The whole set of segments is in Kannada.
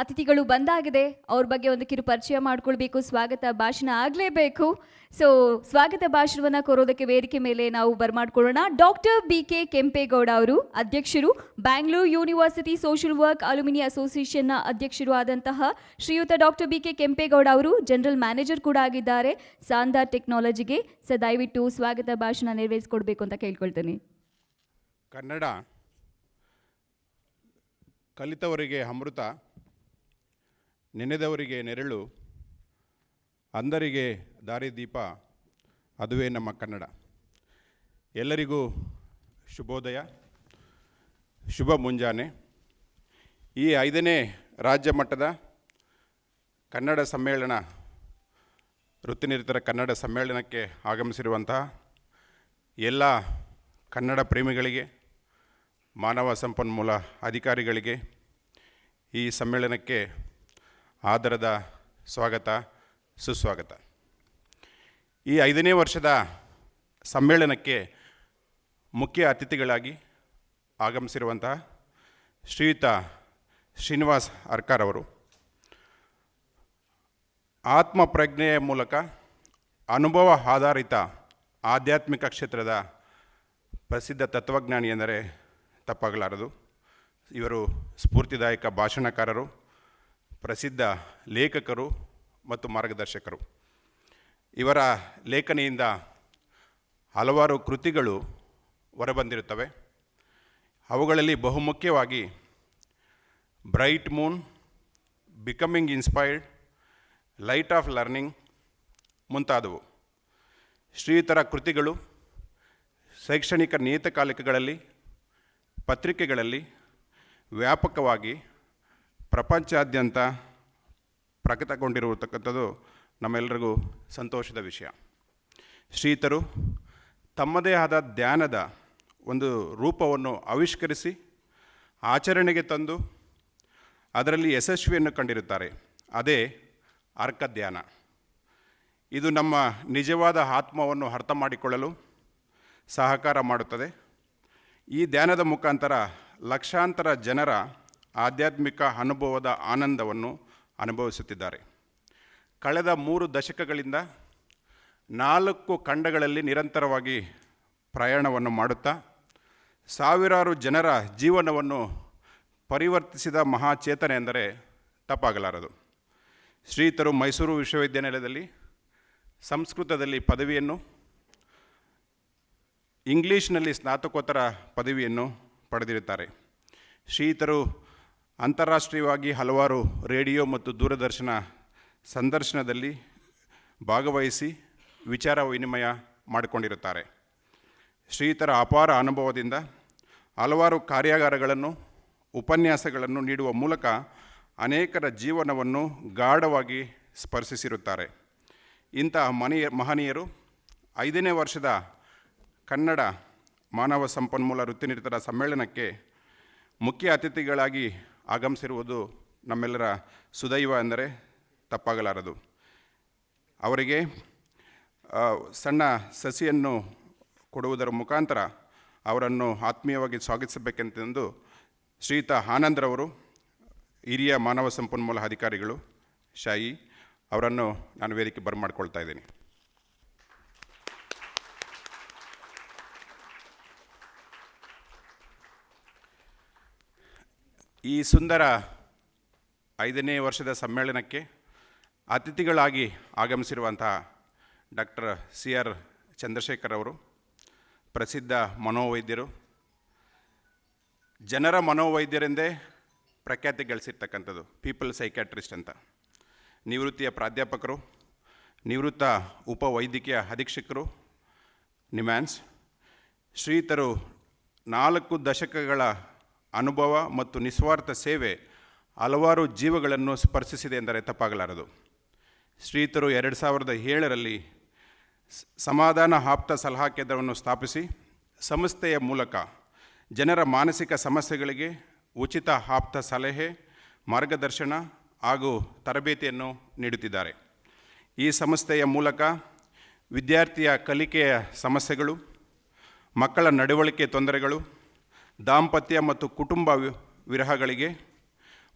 ಅತಿಥಿಗಳು ಬಂದಾಗಿದೆ. ಅವ್ರ ಬಗ್ಗೆ ಒಂದು ಕಿರು ಪರಿಚಯ ಮಾಡ್ಕೊಳ್ಬೇಕು, ಸ್ವಾಗತ ಭಾಷಣ ಆಗಲೇಬೇಕು. ಸೊ ಸ್ವಾಗತ ಭಾಷಣವನ್ನ ಕೊರೋದಕ್ಕೆ ವೇದಿಕೆ ಮೇಲೆ ನಾವು ಬರ್ಮಾಡ್ಕೊಳ್ಳೋಣ. ಡಾಕ್ಟರ್ ಬಿ ಕೆ ಕೆಂಪೇಗೌಡ ಅವರು ಅಧ್ಯಕ್ಷರು Bangalore university social work alumni ಅಸೋಸಿಯೇಷನ್ನ ಅಧ್ಯಕ್ಷರು ಆದಂತಹ ಶ್ರೀಯುತ ಡಾಕ್ಟರ್ ಬಿ ಕೆ ಕೆಂಪೇಗೌಡ ಅವರು ಜನರಲ್ ಮ್ಯಾನೇಜರ್ ಕೂಡ ಆಗಿದ್ದಾರೆ. ಸಾಂದಾರ್ ಟೆಕ್ನಾಲಜಿಗೆ ಸೊ ದಯವಿಟ್ಟು ಸ್ವಾಗತ ಭಾಷಣ ನೆರವೇರಿಸಿಕೊಡ್ಬೇಕು ಅಂತ ಕೇಳ್ಕೊಳ್ತೇನೆ. ಕನ್ನಡ ಕಲಿತವರಿಗೆ ಅಮೃತ. ನೆನೆದವರಿಗೆ ನೆರಳು ಅಂದರಿಗೆ ದಾರಿದೀಪ ಅದುವೇ ನಮ್ಮ ಕನ್ನಡ ಎಲ್ಲರಿಗೂ ಶುಭೋದಯ, ಶುಭ ಮುಂಜಾನೆ. ಈ ಐದನೇ ರಾಜ್ಯ ಮಟ್ಟದ ಕನ್ನಡ ಸಮ್ಮೇಳನ, ವೃತ್ತಿನಿರತರ ಕನ್ನಡ ಸಮ್ಮೇಳನಕ್ಕೆ ಆಗಮಿಸಿರುವಂತಹ ಎಲ್ಲ ಕನ್ನಡ ಪ್ರೇಮಿಗಳಿಗೆ, ಮಾನವ ಸಂಪನ್ಮೂಲ ಅಧಿಕಾರಿಗಳಿಗೆ ಈ ಸಮ್ಮೇಳನಕ್ಕೆ ಆದರದ ಸ್ವಾಗತ, ಸುಸ್ವಾಗತ. ಈ ಐದನೇ ವರ್ಷದ ಸಮ್ಮೇಳನಕ್ಕೆ ಮುಖ್ಯ ಅತಿಥಿಗಳಾಗಿ ಆಗಮಿಸಿರುವಂತಹ ಶ್ರೀಯುತ ಶ್ರೀನಿವಾಸ್ ಅರ್ಕಾರ್ ಅವರು. ಆತ್ಮಪ್ರಜ್ಞೆಯ ಮೂಲಕ ಅನುಭವ ಆಧಾರಿತ ಆಧ್ಯಾತ್ಮಿಕ ಕ್ಷೇತ್ರದ ಪ್ರಸಿದ್ಧ ತತ್ವಜ್ಞಾನಿ ಎಂದರೆ ತಪ್ಪಾಗಲಾರದು. ಇವರು ಸ್ಫೂರ್ತಿದಾಯಕ ಭಾಷಣಕಾರರು. ಪ್ರಸಿದ್ಧ ಲೇಖಕರು ಮತ್ತು ಮಾರ್ಗದರ್ಶಕರು. ಇವರ ಲೇಖನಿಯಿಂದ ಹಲವಾರು ಕೃತಿಗಳು ಹೊರಬಂದಿರುತ್ತವೆ. ಅವುಗಳಲ್ಲಿ ಬಹುಮುಖ್ಯವಾಗಿ bright moon, becoming inspired, light of learning ಮುಂತಾದವು. ಶ್ರೀಯುತರ ಕೃತಿಗಳು ಶೈಕ್ಷಣಿಕ ನಿಯತಕಾಲಿಕಗಳಲ್ಲಿ, ಪತ್ರಿಕೆಗಳಲ್ಲಿ ವ್ಯಾಪಕವಾಗಿ ಪ್ರಪಂಚಾದ್ಯಂತ ಪ್ರಕಟಗೊಂಡಿರತಕ್ಕಂಥದ್ದು ನಮ್ಮೆಲ್ಲರಿಗೂ ಸಂತೋಷದ ವಿಷಯ. ಶ್ರೀತರು ತಮ್ಮದೇ ಆದ ಧ್ಯಾನದ ಒಂದು ರೂಪವನ್ನು ಆವಿಷ್ಕರಿಸಿ ಆಚರಣೆಗೆ ತಂದು ಅದರಲ್ಲಿ ಯಶಸ್ವಿಯನ್ನು ಕಂಡಿರುತ್ತಾರೆ. ಅದೇ ಅರ್ಕ ಧ್ಯಾನ ಇದು ನಮ್ಮ ನಿಜವಾದ ಆತ್ಮವನ್ನು ಅರ್ಥ ಮಾಡಿಕೊಳ್ಳಲು ಸಹಕಾರ ಮಾಡುತ್ತದೆ. ಈ ಧ್ಯಾನದ ಮುಖಾಂತರ ಲಕ್ಷಾಂತರ ಜನರ ಆಧ್ಯಾತ್ಮಿಕ ಅನುಭವದ ಆನಂದವನ್ನು ಅನುಭವಿಸುತ್ತಿದ್ದಾರೆ. ಕಳೆದ ಮೂರು ದಶಕಗಳಿಂದ ನಾಲ್ಕು ಖಂಡಗಳಲ್ಲಿ ನಿರಂತರವಾಗಿ ಪ್ರಯಾಣವನ್ನು ಮಾಡುತ್ತಾ, ಸಾವಿರಾರು ಜನರ ಜೀವನವನ್ನು ಪರಿವರ್ತಿಸಿದ ಮಹಾಚೇತನೆ ಎಂದರೆ ತಪ್ಪಾಗಲಾರದು. ಶ್ರೀತರು ಮೈಸೂರು ವಿಶ್ವವಿದ್ಯಾನಿಲಯದಲ್ಲಿ ಸಂಸ್ಕೃತದಲ್ಲಿ ಪದವಿಯನ್ನು, ಇಂಗ್ಲೀಷ್ನಲ್ಲಿ ಸ್ನಾತಕೋತ್ತರ ಪದವಿಯನ್ನು ಪಡೆದಿರುತ್ತಾರೆ. ಶ್ರೀತರು ಅಂತಾರಾಷ್ಟ್ರೀಯವಾಗಿ ಹಲವಾರು ರೇಡಿಯೋ ಮತ್ತು ದೂರದರ್ಶನ ಸಂದರ್ಶನದಲ್ಲಿ ಭಾಗವಹಿಸಿ ವಿಚಾರ ವಿನಿಮಯ ಮಾಡಿಕೊಂಡಿರುತ್ತಾರೆ. ಶ್ರೀತರ ಅಪಾರ ಅನುಭವದಿಂದ ಹಲವಾರು ಕಾರ್ಯಾಗಾರಗಳನ್ನು, ಉಪನ್ಯಾಸಗಳನ್ನು ನೀಡುವ ಮೂಲಕ ಅನೇಕರ ಜೀವನವನ್ನು ಗಾಢವಾಗಿ ಸ್ಪರ್ಶಿಸಿರುತ್ತಾರೆ. ಇಂತಹ ಮನೆಯ, ಮಹನೀಯರು ಐದನೇ ವರ್ಷದ ಕನ್ನಡ ಮಾನವ ಸಂಪನ್ಮೂಲ ವೃತ್ತಿನಿರತರ ಸಮ್ಮೇಳನಕ್ಕೆ ಮುಖ್ಯ ಅತಿಥಿಗಳಾಗಿ ಆಗಮಿಸಿರುವುದು ನಮ್ಮೆಲ್ಲರ ಸುದೈವ ಎಂದರೆ ತಪ್ಪಾಗಲಾರದು. ಅವರಿಗೆ ಸಣ್ಣ ಸಸಿಯನ್ನು ಕೊಡುವುದರ ಮುಖಾಂತರ ಅವರನ್ನು ಆತ್ಮೀಯವಾಗಿ ಸ್ವಾಗತಿಸಬೇಕೆಂದು ಶ್ರೀಯುತ ಆನಂದ್ರವರು, ಹಿರಿಯ ಮಾನವ ಸಂಪನ್ಮೂಲ ಅಧಿಕಾರಿಗಳು, ಶಾಯಿ ಅವರನ್ನು ನಾನು ವೇದಿಕೆ ಬರಮಾಡ್ಕೊಳ್ತಾ ಇದ್ದೀನಿ. ಈ ಸುಂದರ ಐದನೇ ವರ್ಷದ ಸಮ್ಮೇಳನಕ್ಕೆ ಅತಿಥಿಗಳಾಗಿ ಆಗಮಿಸಿರುವಂತಹ ಡಾಕ್ಟರ್ ಸಿ ಆರ್ ಚಂದ್ರಶೇಖರ್ ಅವರು, ಪ್ರಸಿದ್ಧ ಮನೋವೈದ್ಯರು, ಜನರ ಮನೋವೈದ್ಯರೆಂದೇ ಪ್ರಖ್ಯಾತಿ ಗಳಿಸಿರ್ತಕ್ಕಂಥದ್ದು, ಪೀಪಲ್ ಸೈಕ್ಯಾಟ್ರಿಸ್ಟ್ ಅಂತ. ನಿವೃತ್ತಿಯ ಪ್ರಾಧ್ಯಾಪಕರು, ನಿವೃತ್ತ ಉಪವೈದ್ಯಕೀಯ ಅಧೀಕ್ಷಕರು, ನಿಮ್ಯಾನ್ಸ್, ಶ್ರೀತರು ನಾಲ್ಕು ದಶಕಗಳ ಅನುಭವ ಮತ್ತು ನಿಸ್ವಾರ್ಥ ಸೇವೆ ಹಲವಾರು ಜೀವಗಳನ್ನು ಸ್ಪರ್ಶಿಸಿದೆ ಎಂದರೆ ತಪ್ಪಾಗಲಾರದು. ಶ್ರೀತರು ಎರಡು ಸಾವಿರದ ಏಳರಲ್ಲಿ ಸಮಾಧಾನ ಆಪ್ತ ಸಲಹಾ ಕೇಂದ್ರವನ್ನು ಸ್ಥಾಪಿಸಿ, ಸಂಸ್ಥೆಯ ಮೂಲಕ ಜನರ ಮಾನಸಿಕ ಸಮಸ್ಯೆಗಳಿಗೆ ಉಚಿತ ಆಪ್ತ ಸಲಹೆ, ಮಾರ್ಗದರ್ಶನ ಹಾಗೂ ತರಬೇತಿಯನ್ನು ನೀಡುತ್ತಿದ್ದಾರೆ. ಈ ಸಂಸ್ಥೆಯ ಮೂಲಕ ವಿದ್ಯಾರ್ಥಿಯ ಕಲಿಕೆಯ ಸಮಸ್ಯೆಗಳು, ಮಕ್ಕಳ ನಡವಳಿಕೆ ತೊಂದರೆಗಳು ದಾಂಪತ್ಯ ಮತ್ತು ಕುಟುಂಬ ವಿರಹಗಳಿಗೆ,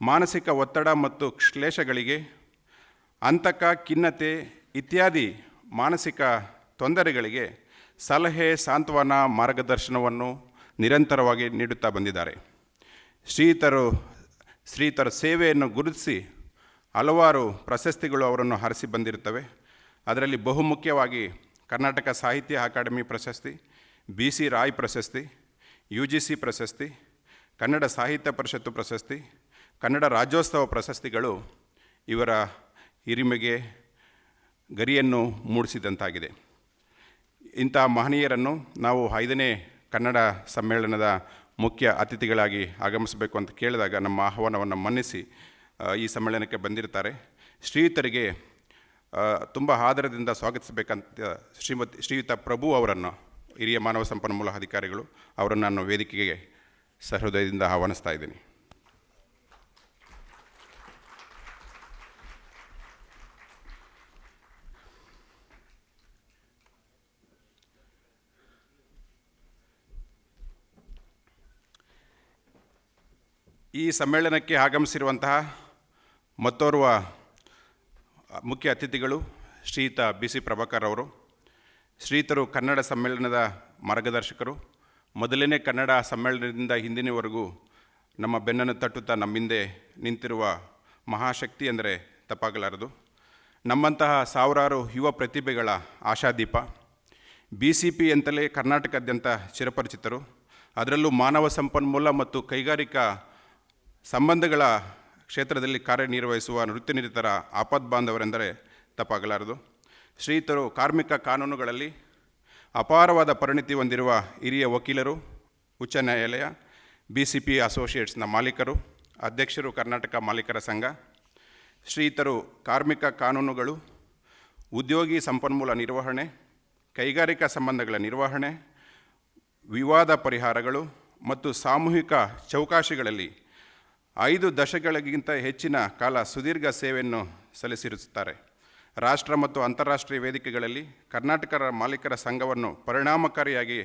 ಮಾನಸಿಕ ಒತ್ತಡ ಮತ್ತು ಕ್ಲೇಶಗಳಿಗೆ ಅಂತಕ ಖಿನ್ನತೆ ಇತ್ಯಾದಿ ಮಾನಸಿಕ ತೊಂದರೆಗಳಿಗೆ ಸಲಹೆ, ಸಾಂತ್ವನ, ಮಾರ್ಗದರ್ಶನವನ್ನು ನಿರಂತರವಾಗಿ ನೀಡುತ್ತಾ ಬಂದಿದ್ದಾರೆ. ಶ್ರೀತರು, ಶ್ರೀತರ ಸೇವೆಯನ್ನು ಗುರುತಿಸಿ ಹಲವಾರು ಪ್ರಶಸ್ತಿಗಳು ಅವರನ್ನು ಹರಿಸಿ ಬಂದಿರುತ್ತವೆ. ಅದರಲ್ಲಿ ಬಹುಮುಖ್ಯವಾಗಿ ಕರ್ನಾಟಕ ಸಾಹಿತ್ಯ ಅಕಾಡೆಮಿ ಪ್ರಶಸ್ತಿ, ಬಿ ಸಿ ರಾಯ್ ಪ್ರಶಸ್ತಿ ಯು ಜಿ ಸಿ ಪ್ರಶಸ್ತಿ, ಕನ್ನಡ ಸಾಹಿತ್ಯ ಪರಿಷತ್ತು ಪ್ರಶಸ್ತಿ, ಕನ್ನಡ ರಾಜ್ಯೋತ್ಸವ ಪ್ರಶಸ್ತಿಗಳು ಇವರ ಹಿರಿಮೆಗೆ ಗರಿಯನ್ನು ಮೂಡಿಸಿದಂತಾಗಿದೆ. ಇಂಥ ಮಹನೀಯರನ್ನು ನಾವು ಐದನೇ ಕನ್ನಡ ಸಮ್ಮೇಳನದ ಮುಖ್ಯ ಅತಿಥಿಗಳಾಗಿ ಆಗಮಿಸಬೇಕು ಅಂತ ಕೇಳಿದಾಗ ನಮ್ಮ ಆಹ್ವಾನವನ್ನು ಮನ್ನಿಸಿ ಈ ಸಮ್ಮೇಳನಕ್ಕೆ ಬಂದಿರ್ತಾರೆ ಶ್ರೀಯುತರಿಗೆ ತುಂಬ ಆದರದಿಂದ ಸ್ವಾಗತಿಸಬೇಕಂತ ಶ್ರೀಮತಿ ಶ್ರೀಯುತ ಪ್ರಭು ಅವರನ್ನು ಹಿರಿಯ ಮಾನವ ಸಂಪನ್ಮೂಲ ಅಧಿಕಾರಿಗಳು ಅವರನ್ನು ನಾನು ವೇದಿಕೆಗೆ ಸಹೃದಯದಿಂದ ಆಹ್ವಾನಿಸ್ತಾ ಇದ್ದೀನಿ. ಈ ಸಮ್ಮೇಳನಕ್ಕೆ ಆಗಮಿಸಿರುವಂತಹ ಮತ್ತೋರ್ವ ಮುಖ್ಯ ಅತಿಥಿಗಳು ಶ್ರೀಯುತ ಬಿ ಸಿ ಪ್ರಭಾಕರ್ ಅವರು ಶ್ರೀಯುತರು ಕನ್ನಡ ಸಮ್ಮೇಳನದ ಮಾರ್ಗದರ್ಶಕರು. ಮೊದಲನೇ ಕನ್ನಡ ಸಮ್ಮೇಳನದಿಂದ ಹಿಂದಿನವರೆಗೂ ನಮ್ಮ ಬೆನ್ನನ್ನು ತಟ್ಟುತ್ತಾ ನಮ್ಮಿಂದೆ ನಿಂತಿರುವ ಮಹಾಶಕ್ತಿ ಅಂದರೆ ತಪ್ಪಾಗಲಾರದು. ನಮ್ಮಂತಹ ಸಾವಿರಾರು ಯುವ ಪ್ರತಿಭೆಗಳ ಆಶಾದೀಪ, ಬಿ ಸಿ ಪಿ ಅಂತಲೇ ಕರ್ನಾಟಕದಾದ್ಯಂತ ಚಿರಪರಿಚಿತರು. ಅದರಲ್ಲೂ ಮಾನವ ಸಂಪನ್ಮೂಲ ಮತ್ತು ಕೈಗಾರಿಕಾ ಸಂಬಂಧಗಳ ಕ್ಷೇತ್ರದಲ್ಲಿ ಕಾರ್ಯನಿರ್ವಹಿಸುವ ವೃತ್ತಿನಿರತರ ಆಪದ್ ಬಾಂಧವರೆಂದರೆ ತಪ್ಪಾಗಲಾರದು. ಶ್ರೀಯುತರು ಕಾರ್ಮಿಕ ಕಾನೂನುಗಳಲ್ಲಿ ಅಪಾರವಾದ ಪರಿಣಿತಿ ಹೊಂದಿರುವ ಹಿರಿಯ ವಕೀಲರು, ಉಚ್ಚ ನ್ಯಾಯಾಲಯ ಬಿ ಸಿ ಪಿ ಅಸೋಸಿಯೇಟ್ಸ್ನ ಮಾಲೀಕರು, ಅಧ್ಯಕ್ಷರು ಕರ್ನಾಟಕ ಮಾಲೀಕರ ಸಂಘ, ಶ್ರೀತರು ಕಾರ್ಮಿಕ ಕಾನೂನುಗಳು, ಉದ್ಯೋಗಿ ಸಂಪನ್ಮೂಲ ನಿರ್ವಹಣೆ, ಕೈಗಾರಿಕಾ ಸಂಬಂಧಗಳ ನಿರ್ವಹಣೆ, ವಿವಾದ ಪರಿಹಾರಗಳು ಮತ್ತು ಸಾಮೂಹಿಕ ಚೌಕಾಶಿಗಳಲ್ಲಿ ಐದು ದಶಕಗಳಿಗಿಂತ ಹೆಚ್ಚಿನ ಕಾಲ ಸುದೀರ್ಘ ಸೇವೆಯನ್ನು ಸಲ್ಲಿಸಿರುತ್ತಾರೆ. ರಾಷ್ಟ್ರ ಮತ್ತು ಅಂತಾರಾಷ್ಟ್ರೀಯ ವೇದಿಕೆಗಳಲ್ಲಿ ಕರ್ನಾಟಕ ಮಾಲೀಕರ ಸಂಘವನ್ನು ಪರಿಣಾಮಕಾರಿಯಾಗಿ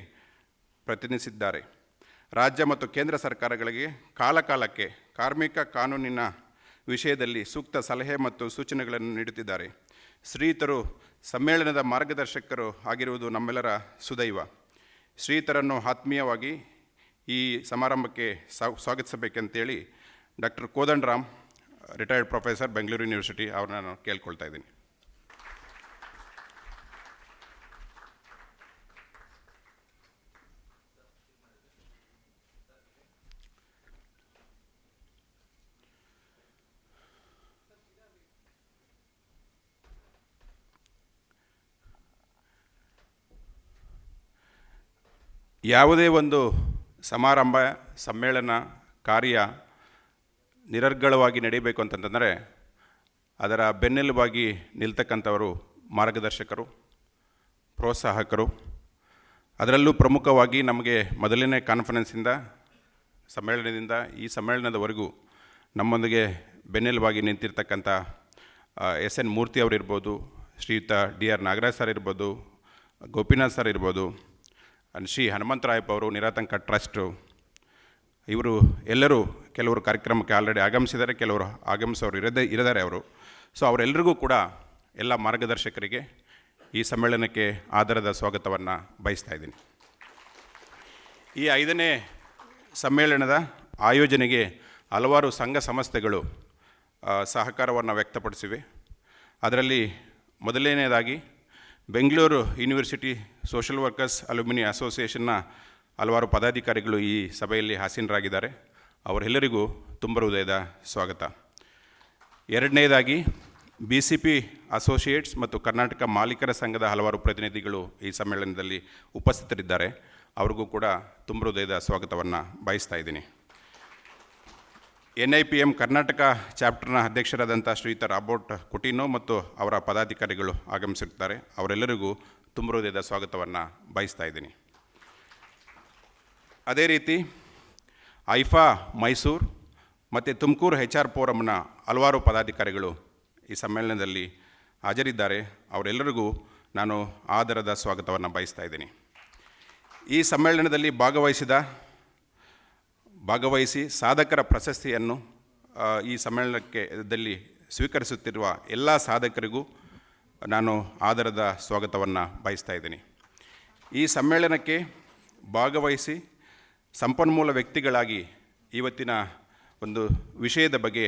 ಪ್ರತಿನಿಧಿಸಿದ್ದಾರೆ. ರಾಜ್ಯ ಮತ್ತು ಕೇಂದ್ರ ಸರ್ಕಾರಗಳಿಗೆ ಕಾಲಕಾಲಕ್ಕೆ ಕಾರ್ಮಿಕ ಕಾನೂನಿನ ವಿಷಯದಲ್ಲಿ ಸೂಕ್ತ ಸಲಹೆ ಮತ್ತು ಸೂಚನೆಗಳನ್ನು ನೀಡುತ್ತಿದ್ದಾರೆ. ಶ್ರೀತರು ಸಮ್ಮೇಳನದ ಮಾರ್ಗದರ್ಶಕರು ಆಗಿರುವುದು ನಮ್ಮೆಲ್ಲರ ಸುದೈವ. ಶ್ರೀತರನ್ನು ಆತ್ಮೀಯವಾಗಿ ಈ ಸಮಾರಂಭಕ್ಕೆ ಸ್ವಾ- ಸ್ವಾಗತಿಸಬೇಕಂತೇಳಿ doctor Kodandaram, retired professor, Bengaluru university ಅವ್ರನ್ನ ನಾನು ಕೇಳ್ಕೊಳ್ತಾ ಇದ್ದೀನಿ. ಯಾವುದೇ ಒಂದು ಸಮಾರಂಭ, ಸಮ್ಮೇಳನ, ಕಾರ್ಯ ನಿರರ್ಗಳವಾಗಿ ನಡೀಬೇಕು ಅಂತಂತಂದರೆ ಅದರ ಬೆನ್ನೆಲುಬಾಗಿ ನಿಲ್ತಕ್ಕಂಥವರು ಮಾರ್ಗದರ್ಶಕರು, ಪ್ರೋತ್ಸಾಹಕರು. ಅದರಲ್ಲೂ ಪ್ರಮುಖವಾಗಿ ನಮಗೆ ಮೊದಲನೇ ಕಾನ್ಫರೆನ್ಸಿಂದ, ಸಮ್ಮೇಳನದಿಂದ, ಈ ಸಮ್ಮೇಳನದವರೆಗೂ ನಮ್ಮೊಂದಿಗೆ ಬೆನ್ನೆಲುಬಾಗಿ ನಿಂತಿರ್ತಕ್ಕಂಥ ಎಸ್ ಎನ್ ಮೂರ್ತಿ ಅವರಿರ್ಬೋದು, ಶ್ರೀಯುತ ಡಿ ಆರ್ ನಾಗರಾಜ್ ಸರ್ ಇರ್ಬೋದು, ಗೋಪಿನಾಥ್ ಸರ್ ಇರ್ಬೋದು ಅಂಡ್ ಶ್ರೀ ಹನುಮಂತರಾಯಪ್ಪ ಅವರು ನಿರಾತಂಕ ಟ್ರಸ್ಟು, ಇವರು ಎಲ್ಲರೂ ಕೆಲವರು ಕಾರ್ಯಕ್ರಮಕ್ಕೆ ಆಲ್ರೆಡಿ ಆಗಮಿಸಿದ್ದಾರೆ, ಕೆಲವರು ಆಗಮಿಸೋರು ಇರದೇ ಇರಿದ್ದಾರೆ ಅವರು. ಸೊ ಅವರೆಲ್ಲರಿಗೂ ಕೂಡ ಎಲ್ಲ ಮಾರ್ಗದರ್ಶಕರಿಗೆ ಈ ಸಮ್ಮೇಳನಕ್ಕೆ ಆಧಾರದ ಸ್ವಾಗತವನ್ನು ಬಯಸ್ತಾ ಇದ್ದೀನಿ. ಈ ಐದನೇ ಸಮ್ಮೇಳನದ ಆಯೋಜನೆಗೆ ಹಲವಾರು ಸಂಘ ಸಂಸ್ಥೆಗಳು ಸಹಕಾರವನ್ನು ವ್ಯಕ್ತಪಡಿಸಿವೆ. ಅದರಲ್ಲಿ ಮೊದಲನೇದಾಗಿ Bengaluru university social workers alumni ಅಸೋಸಿಯೇಷನ್ನ ಹಲವಾರು ಪದಾಧಿಕಾರಿಗಳು ಈ ಸಭೆಯಲ್ಲಿ ಹಾಸೀನರಾಗಿದ್ದಾರೆ. ಅವರೆಲ್ಲರಿಗೂ ತುಂಬ ಹೃದಯದ ಸ್ವಾಗತ. ಎರಡನೇದಾಗಿ ಬಿ ಸಿ ಪಿ ಅಸೋಸಿಯೇಟ್ಸ್ ಮತ್ತು ಕರ್ನಾಟಕ ಮಾಲೀಕರ ಸಂಘದ ಹಲವಾರು ಪ್ರತಿನಿಧಿಗಳು ಈ ಸಮ್ಮೇಳನದಲ್ಲಿ ಉಪಸ್ಥಿತರಿದ್ದಾರೆ. ಅವ್ರಿಗೂ ಕೂಡ ತುಂಬ ಹೃದಯದ ಸ್ವಾಗತವನ್ನು ಬಯಸ್ತಾ ಇದ್ದೀನಿ. N I P M Karnataka ಚಾಪ್ಟರ್ನ ಅಧ್ಯಕ್ಷರಾದಂಥ ಶ್ರೀಯುತ ರಾಬೋಟ್ ಕುಟಿನೋ ಮತ್ತು ಅವರ ಪದಾಧಿಕಾರಿಗಳು ಆಗಮಿಸಿರ್ತಾರೆ. ಅವರೆಲ್ಲರಿಗೂ ತುಂಬ ಹೃದಯದ ಸ್ವಾಗತವನ್ನು ಬಯಸ್ತಾ ಇದ್ದೀನಿ. ಅದೇ ರೀತಿ ಐಫಾ ಮೈಸೂರು ಮತ್ತು ತುಮಕೂರು ಹೆಚ್ ಆರ್ ಫೋರಮ್ನ ಹಲವಾರು ಪದಾಧಿಕಾರಿಗಳು ಈ ಸಮ್ಮೇಳನದಲ್ಲಿ ಹಾಜರಿದ್ದಾರೆ. ಅವರೆಲ್ಲರಿಗೂ ನಾನು ಆದರದ ಸ್ವಾಗತವನ್ನು ಬಯಸ್ತಾ ಇದ್ದೀನಿ. ಈ ಸಮ್ಮೇಳನದಲ್ಲಿ ಭಾಗವಹಿಸಿದ ಭಾಗವಹಿಸಿ ಸಾಧಕರ ಪ್ರಶಸ್ತಿಯನ್ನು ಈ ಸಮ್ಮೇಳನಕ್ಕೆ ದಲ್ಲಿ ಸ್ವೀಕರಿಸುತ್ತಿರುವ ಎಲ್ಲ ಸಾಧಕರಿಗೂ ನಾನು ಆದರದ ಸ್ವಾಗತವನ್ನು ಬಯಸ್ತಾ ಇದ್ದೀನಿ. ಈ ಸಮ್ಮೇಳನಕ್ಕೆ ಭಾಗವಹಿಸಿ ಸಂಪನ್ಮೂಲ ವ್ಯಕ್ತಿಗಳಾಗಿ ಇವತ್ತಿನ ಒಂದು ವಿಷಯದ ಬಗ್ಗೆ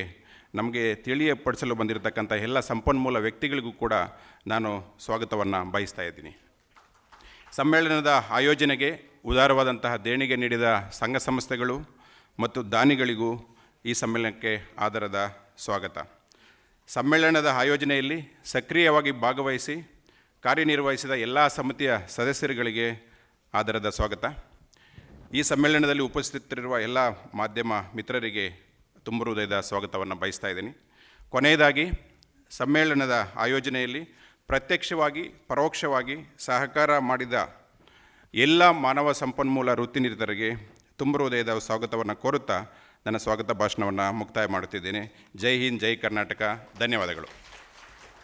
ನಮಗೆ ತಿಳಿಯಪಡಿಸಲು ಬಂದಿರತಕ್ಕಂಥ ಎಲ್ಲ ಸಂಪನ್ಮೂಲ ವ್ಯಕ್ತಿಗಳಿಗೂ ಕೂಡ ನಾನು ಸ್ವಾಗತವನ್ನು ಬಯಸ್ತಾ ಇದ್ದೀನಿ. ಸಮ್ಮೇಳನದ ಆಯೋಜನೆಗೆ ಉದಾರವಾದಂತಹ ದೇಣಿಗೆ ನೀಡಿದ ಸಂಘ ಸಂಸ್ಥೆಗಳು ಮತ್ತು ದಾನಿಗಳಿಗೂ ಈ ಸಮ್ಮೇಳನಕ್ಕೆ ಆಧಾರದ ಸ್ವಾಗತ. ಸಮ್ಮೇಳನದ ಆಯೋಜನೆಯಲ್ಲಿ ಸಕ್ರಿಯವಾಗಿ ಭಾಗವಹಿಸಿ ಕಾರ್ಯನಿರ್ವಹಿಸಿದ ಎಲ್ಲ ಸಮಿತಿಯ ಸದಸ್ಯರುಗಳಿಗೆ ಆದರದ ಸ್ವಾಗತ. ಈ ಸಮ್ಮೇಳನದಲ್ಲಿ ಉಪಸ್ಥಿತರಿರುವ ಎಲ್ಲ ಮಾಧ್ಯಮ ಮಿತ್ರರಿಗೆ ತುಂಬ ಹೃದಯದ ಸ್ವಾಗತವನ್ನು ಬಯಸ್ತಾ ಇದ್ದೀನಿ. ಕೊನೆಯದಾಗಿ, ಸಮ್ಮೇಳನದ ಆಯೋಜನೆಯಲ್ಲಿ ಪ್ರತ್ಯಕ್ಷವಾಗಿ, ಪರೋಕ್ಷವಾಗಿ ಸಹಕಾರ ಮಾಡಿದ ಎಲ್ಲ ಮಾನವ ಸಂಪನ್ಮೂಲ ವೃತ್ತಿನಿರತರಿಗೆ ತುಂಬ ಹೃದಯದ ಸ್ವಾಗತವನ್ನು ಕೋರುತ್ತಾ ನನ್ನ ಸ್ವಾಗತ ಭಾಷಣವನ್ನು ಮುಕ್ತಾಯ ಮಾಡುತ್ತಿದ್ದೇನೆ. ಜೈ ಹಿಂದ್ ಜೈ ಕರ್ನಾಟಕ. ಧನ್ಯವಾದಗಳು.